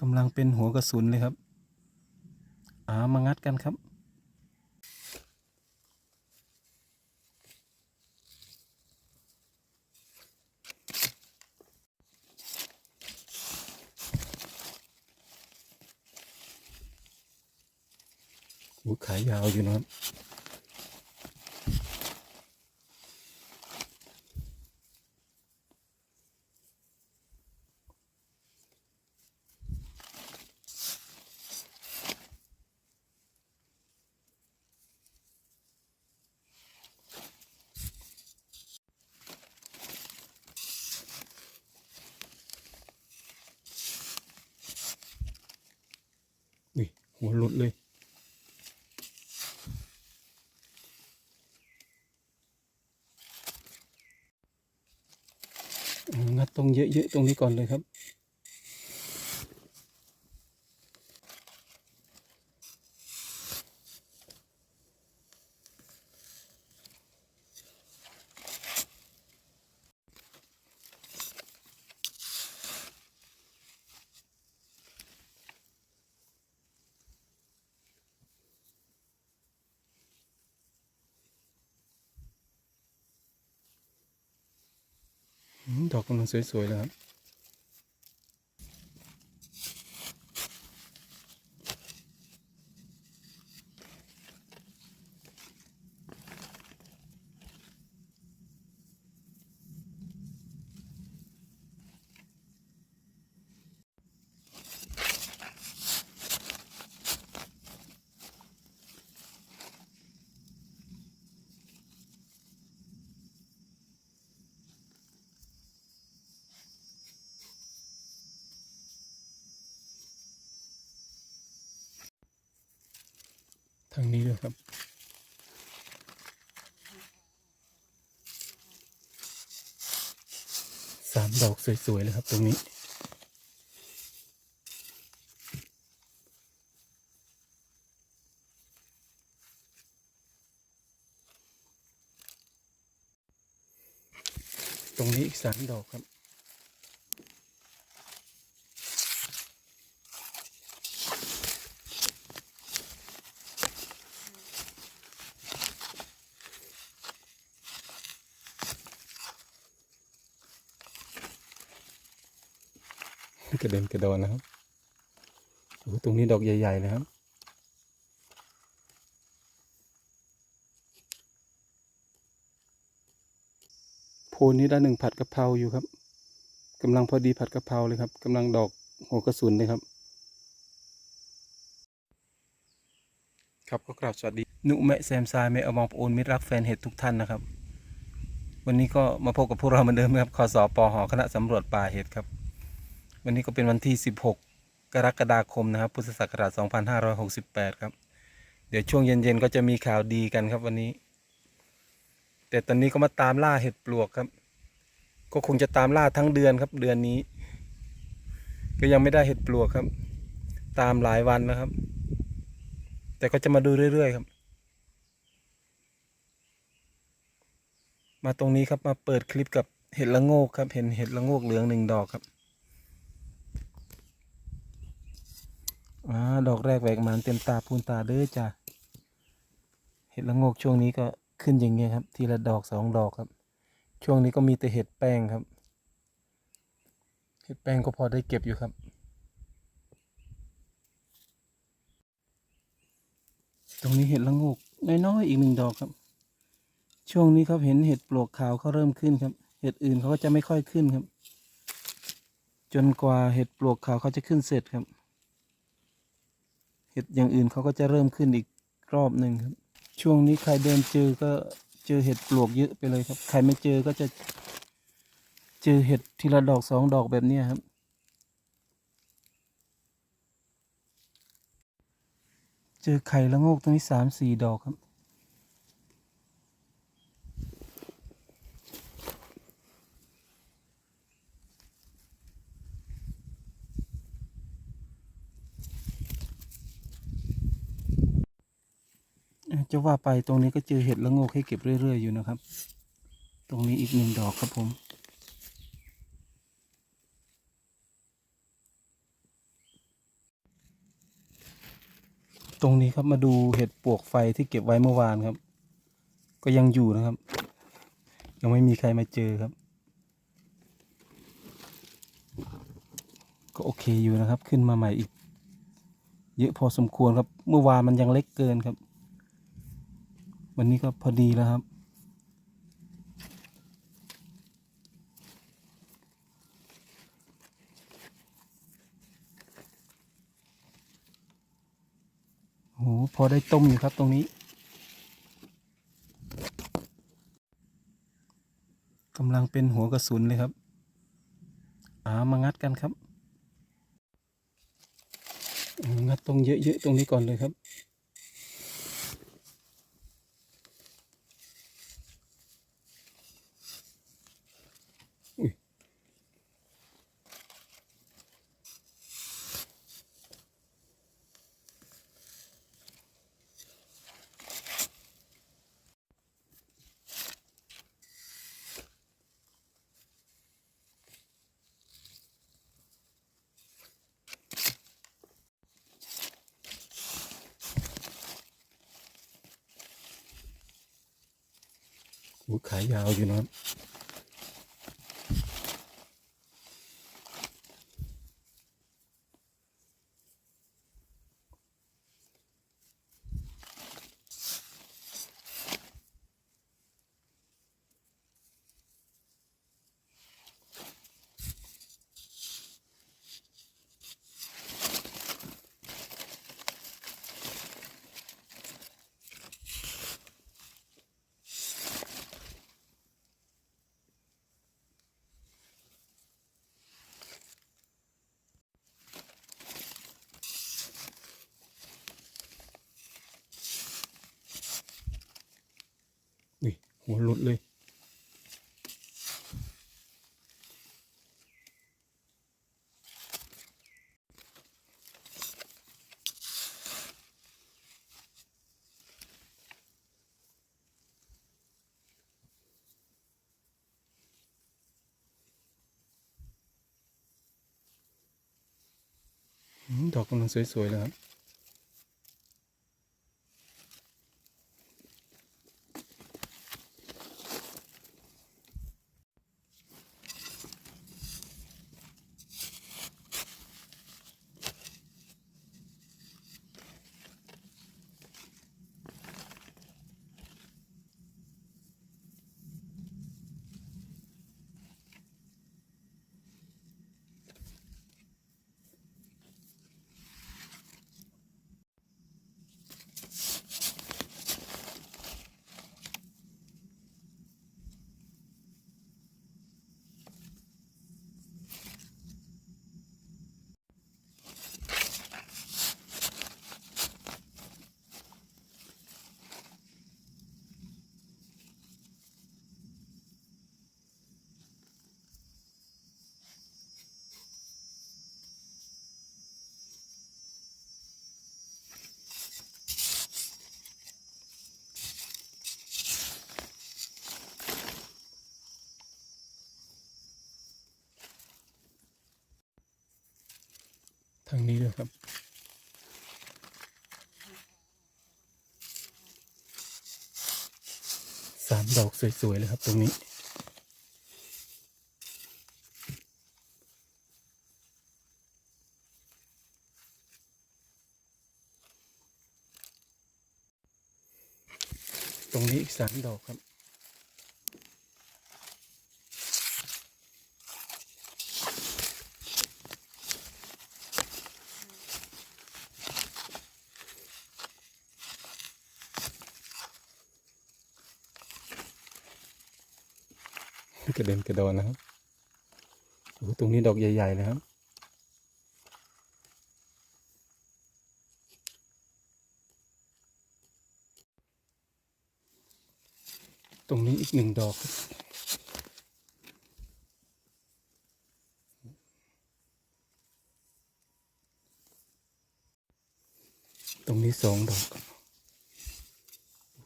กำลังเป็นหัวกระสุนเลยครับอามางัดกันครับหูขายาวอยู่นะครับ อุ้ย หัวหลุดเลยงัดตรงเยอะๆตรงนี้ก่อนเลยครับ ดอกกำลังสวยๆเลยครับางนี้ด้วยครับ สามดอกสวยๆเลยครับตรงนี้ตรงนี้อีกสามดอกครับ กระเด็นกระโดนนะครับโอ้โหตรงนี้ดอกใหญ่ๆเลยครับ โพนนี้ด้านหนึ่งผัดกะเพราอยู่ครับกำลังพอดีผัดกะเพราเลยครับกำลังดอกหัวกระสุนเลยครับ ครับก็กราบสวัสดี นุแมะแซมซายแม่อมองโอนมิตรรักแฟนเห็ดทุกท่านนะครับ วันนี้ก็มาพบกับพวกเราเหมือนเดิมครับคสปหคณะสำรวจป่าเห็ดครับ วันนี้ก็เป็นวันที่ 16 กรกฎาคมนะครับ พุทธศักราช 2568 ครับ เดี๋ยวช่วงเย็นๆ ก็จะมีข่าวดีกันครับวันนี้ แต่ตอนนี้ก็มาตามล่าเห็ดปลวกครับ ก็คงจะตามล่าทั้งเดือนครับ เดือนนี้ ก็ยังไม่ได้เห็ดปลวกครับ ตามหลายวันนะครับ แต่ก็จะมาดูเรื่อยๆครับ มาตรงนี้ครับมาเปิดคลิปกับเห็ดละโงกครับ เห็นเห็ดละโงกเหลืองหนึ่งดอกครับ อ่าดอกแรกแหวกมานเต็มตาพูนตาเด้อจ้ะเห็ดละงกช่วงนี้ก็ขึ้นอย่างเงี้ยครับ ทีละดอกสองดอกครับ ช่วงนี้ก็มีแต่เห็ดแป้งครับ เห็ดแป้งก็พอได้เก็บอยู่ครับ ตรงนี้เห็ดละงกน้อยๆอีกหนึ่งดอกครับ ช่วงนี้ครับเห็นเห็ดปลวกขาวเขาเริ่มขึ้นครับ เห็ดอื่นเขาก็จะไม่ค่อยขึ้นครับ จนกว่าเห็ดปลวกขาวเขาจะขึ้นเสร็จครับ ห็ดอย่างอื่นเขาก็จะเริ่มขึ้นอีกรอบหนึ่งครับ ช่วงนี้ใครเดินเจอก็เจอเห็ดปลวกเยอะไปเลยครับ ใครไม่เจอก็จะเจอเห็ดทีละดอกสองดอกแบบนี้ครับ เจอไข่ละโงกตรงนี้สามสี่ดอกครับ จะว่าไปตรงนี้ก็เจอเห็ดละโงกให้เก็บเรื่อยๆอยู่นะครับ ตรงนี้อีกหนึ่งดอกครับผม ตรงนี้ครับมาดูเห็ดปวกไฟที่เก็บไว้เมื่อวานครับ ก็ยังอยู่นะครับ ยังไม่มีใครมาเจอครับ ก็โอเคอยู่นะครับ ขึ้นมาใหม่อีก เยอะพอสมควรครับ เมื่อวานมันยังเล็กเกินครับ วันนี้ก็พอดีแล้วครับ โอ้โหพอได้ต้มอยู่ครับตรงนี้กำลังเป็นหัวกระสุนเลยครับอามางัดกันครับงัดตรงเยอะๆตรงนี้ก่อนเลยครับ โอ้ขายยาวอยู่นะ หัวหลุดเลย ดอกกำลังสวยๆเลยครับ ทางนี้ด้วยครับ สามดอกสวยๆเลยครับตรงนี้ตรงนี้อีกสามดอกครับ ดนกนะครับตรงนี้ดอกใหญ่ๆเลยครับตรงนี้อีกหนึ่งดอก ตรงนี้สองดอก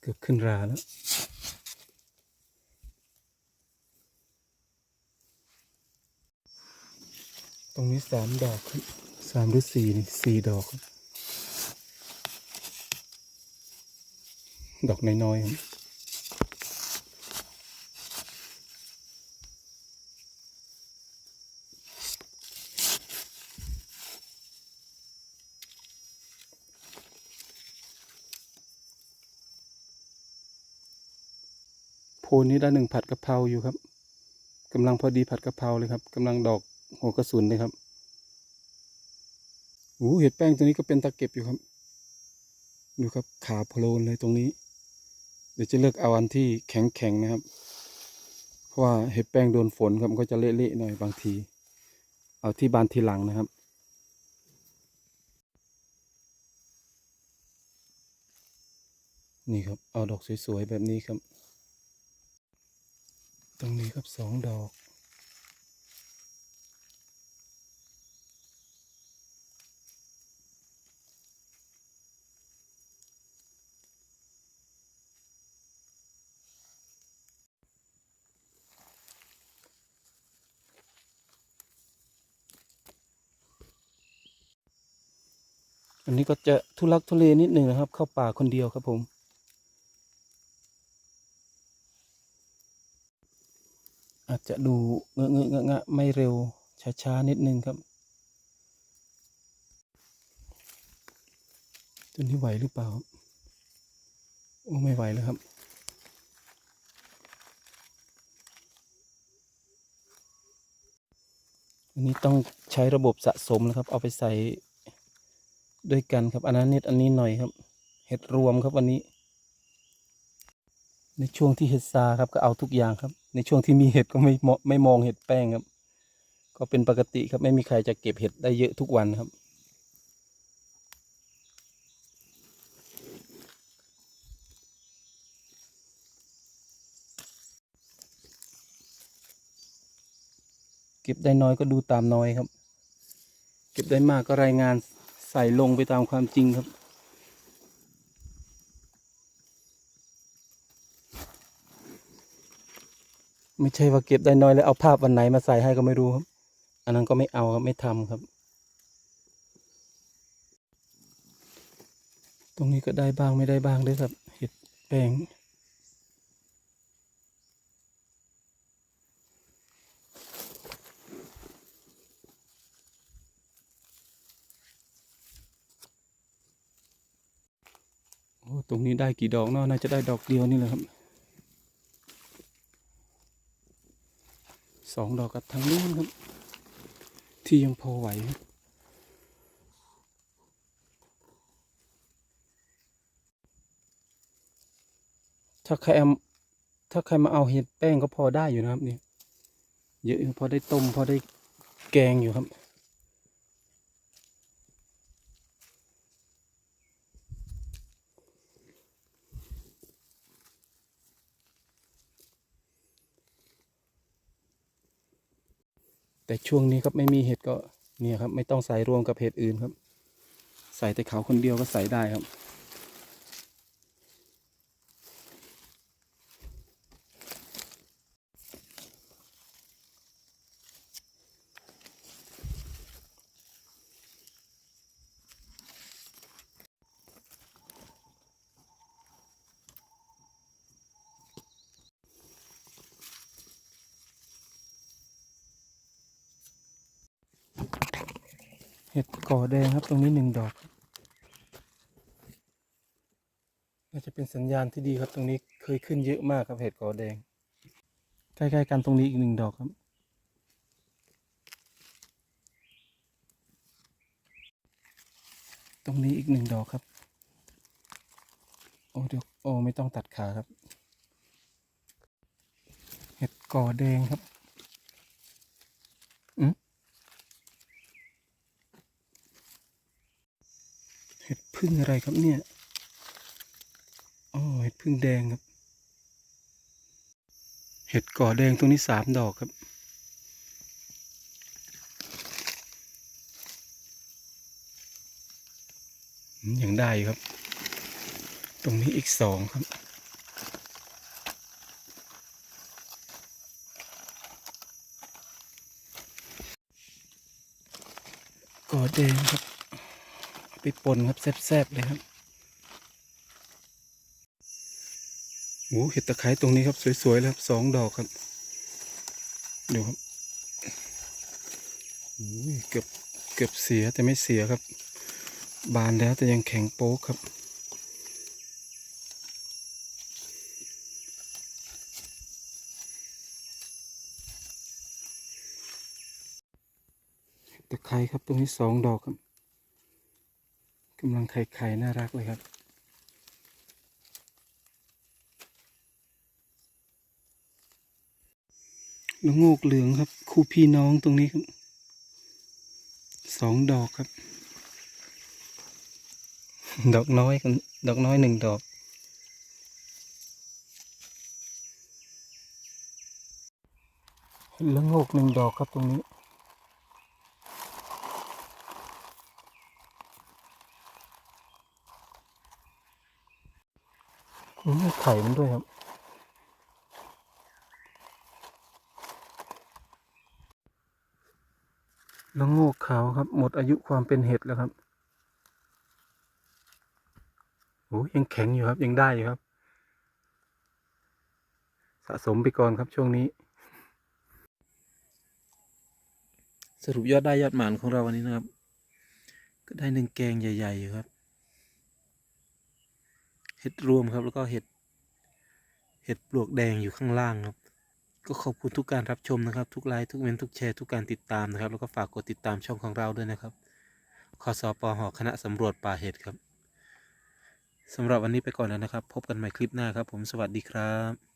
เกือบขึ้นราแล้ว รงนี้สามดอกครับสามหรือสี่สี่ดอก ดอกน้อยๆโพนนี้ได้หนึ่งผัดกะเพราอยู่ครับกำลังพอดีผัดกะเพราเลยครับกำลังดอก หัวกระสุนเลยครับโอ้เห็ดแป้งตัวนี้ก็เป็นตะเก็บอยู่ครับ ดูครับขาโพลนเลยตรงนี้ เดี๋ยวจะเลือกเอาอันที่แข็งๆนะครับ เพราะว่าเห็ดแป้งโดนฝนครับมันก็จะเละๆหน่อยบางที เอาที่บานทีหลังนะครับนี่ครับ เอาดอกสวยๆแบบนี้ครับ ตรงนี้ครับสองดอก อันนี้ก็จะทุลักทุเลนิดหนึ่งนะครับ เข้าป่าคนเดียวครับผม อาจจะดูเงอะเงอะงะงะไม่เร็วช้าๆนิดนึงครับตัวนี้ไหวหรือเปล่าครับโอ้ไม่ไหวแล้วครับอันนี้ต้องใช้ระบบสะสมนะครับ เอาไปใส่ ด้วยกันครับ อันนั้นนิดอันนี้หน่อยครับ เห็ดรวมครับวันนี้ ในช่วงที่เห็ดซาครับก็เอาทุกอย่างครับ ในช่วงที่มีเห็ดก็ไม่ไม่มองเห็ดแป้งครับ ก็เป็นปกติครับไม่มีใครจะเก็บเห็ดได้เยอะทุกวันครับเก็บได้น้อยก็ดูตามน้อยครับ เก็บได้มากก็รายงาน ใส่ลงไปตามความจริงครับ ไม่ใช่ว่าเก็บได้น้อยแล้วเอาภาพวันไหนมาใส่ให้ก็ไม่รู้ครับ อันนั้นก็ไม่เอาครับไม่ทำครับ ตรงนี้ก็ได้บ้างไม่ได้บ้างด้วยครับเห็ดแป้ง ตรงนี้ได้กี่ดอกเนาะน่าจะได้ดอกเดียวนี่แหละครับสองดอกกับทางนู้นครับ ที่ยังพอไหวครับถ้าใครเอาถ้าใครมาเอาเห็ดแป้งก็พอได้อยู่นะครับเนี่ยเยอะพอได้ต้มพอได้แกงอยู่ครับ แต่ช่วงนี้ครับไม่มีเห็ดก็เนี่ยครับ ไม่ต้องใส่รวมกับเห็ดอื่นครับ ใส่แต่เขาคนเดียวก็ใส่ได้ครับ ก่อแดงครับตรงนี้หนึ่งดอกน่าจะเป็นสัญญาณที่ดีครับตรงนี้เคยขึ้นเยอะมากครับเห็ดก่อแดง ใกล้ๆกันตรงนี้อีกหนึ่งดอกครับตรงนี้อีกหนึ่งดอกครับ โอ้เดี๋ยวโอ้ไม่ต้องตัดขาครับ เห็ดก่อแดงครับ อืม เห็ด พึ่งอะไรครับเนี่ยอ๋อเห็ดพึ่งแดงครับ เห็ดก่อแดงตรงนี้สามดอกครับอืมยังได้ครับ ตรงนี้อีกสองครับก่อแดงครับ ไปป่นครับแซ่บๆเลยครับโอ้เห็ดตะไคร้ตรงนี้ครับ สวยๆเลยครับสองดอกครับดูครับเกือบเกือบเสียแต่ไม่เสียครับ บานแล้วแต่ยังแข็งโป๊กครับตะไคร้ครับตรงนี้สองดอกครับ กำลังไข่ไข่น่ารักเลยครับแล้วโงกเหลืองครับ คู่พี่น้องตรงนี้ครับ สองดอกครับ ดอกน้อยกันดอกน้อยหนึ่งดอกแล้วโงกหนึ่งดอกครับตรงนี้ มีไข่มันด้วยครับ แล้วโงกขาวครับ หมดอายุความเป็นเห็ดแล้วครับโอ้ยังแข็งอยู่ครับ ยังได้อยู่ครับ สะสมไปก่อนครับช่วงนี้ สรุปยอดได้ยอดหมานของเราวันนี้นะครับ ก็ได้หนึ่งแกงใหญ่ๆอยู่ครับ เห็ดรวมครับแล้วก็เห็ด เห็ดปลวกแดงอยู่ข้างล่างครับ ก็ขอบคุณทุกการรับชมนะครับ ทุกไลค์ทุกเมนต์ทุกแชร์ทุกการติดตามนะครับ แล้วก็ฝากกดติดตามช่องของเราด้วยนะครับคอสปหอคณะสำรวจป่าเห็ดครับสำหรับวันนี้ไปก่อนแล้วนะครับ พบกันใหม่คลิปหน้าครับ ผมสวัสดีครับ